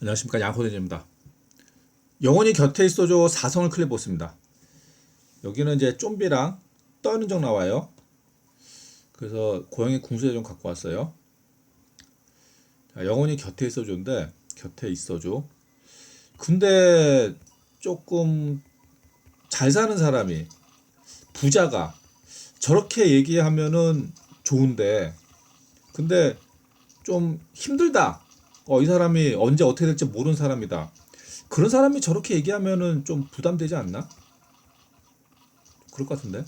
안녕하십니까 양호대입니다. 영원히 곁에 있어줘 4성을 클릭해보습니다 여기는 이제 좀비랑 떠있는 적 나와요. 그래서 고양이 궁수제 좀 갖고 왔어요. 자, 영원히 곁에 있어줘인데 곁에 있어줘. 근데 조금 잘 사는 사람이 부자가 저렇게 얘기하면은 좋은데 근데 좀 힘들다. 어, 이 사람이 언제 어떻게 될지 모르는 사람이다. 그런 사람이 저렇게 얘기하면은 좀 부담되지 않나? 그럴 것 같은데.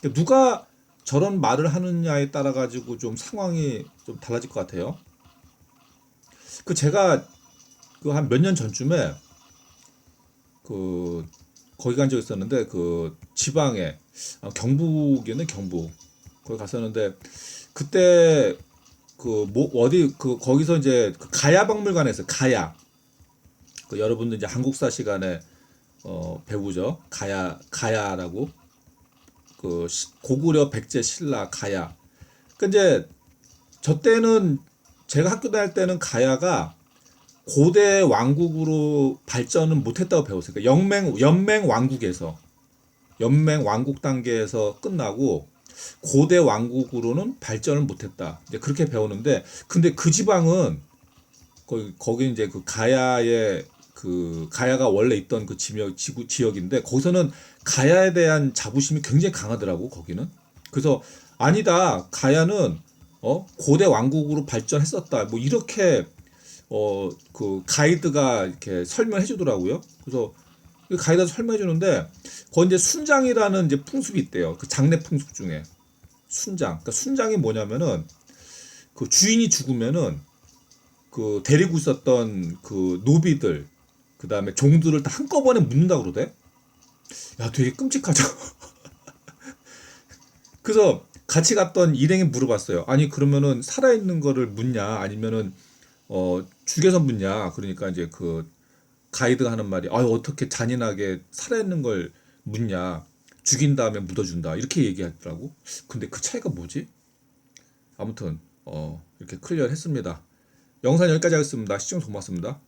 그러니까 누가 저런 말을 하느냐에 따라 가지고 좀 상황이 좀 달라질 것 같아요. 그 제가 그 한 몇 년 전쯤에 그 거기 간 적 있었는데 그 지방에 아, 경북이었네 경북 거기 갔었는데 그때 그 뭐 어디 그 거기서 이제 그 가야 박물관에서 가야. 그 여러분들 이제 한국사 시간에 어 배우죠. 가야 가야라고. 그 시- 고구려 백제 신라 가야. 그 이제 저 때는 제가 학교 다닐 때는 가야가 고대 왕국으로 발전은 못했다고 배웠어요. 그러니까 연맹 연맹 왕국에서. 연맹 왕국 단계에서 끝나고 고대 왕국으로는 발전을 못했다. 이제 그렇게 배우는데 근데 그 지방은 거기 거기 이제 그 가야의 그 가야가 원래 있던 그 지역 지구 지역인데 거기서는 가야에 대한 자부심이 굉장히 강하더라고 거기는. 그래서 아니다 가야는 어 고대 왕국으로 발전했었다. 뭐 이렇게 어 그 가이드가 이렇게 설명해 주더라고요. 그래서 그 가이드가 설명해 주는데 거기 이제 순장이라는 이제 풍습이 있대요. 그 장례 풍습 중에 순장. 그러니까 순장이 뭐냐면은 그 주인이 죽으면은 그 데리고 있었던 그 노비들 그 다음에 종들을 다 한꺼번에 묻는다 그러대. 야, 되게 끔찍하죠. 그래서 같이 갔던 일행이 물어봤어요. 아니 그러면은 살아 있는 거를 묻냐 아니면은 어 죽여서 묻냐. 그러니까 이제 그 가이드가 하는 말이 아 어떻게 잔인하게 살아 있는 걸 묻냐. 죽인 다음에 묻어준다. 이렇게 얘기하더라고. 근데 그 차이가 뭐지? 아무튼 어 이렇게 클리어 했습니다. 영상 여기까지 하겠습니다. 시청 고맙습니다.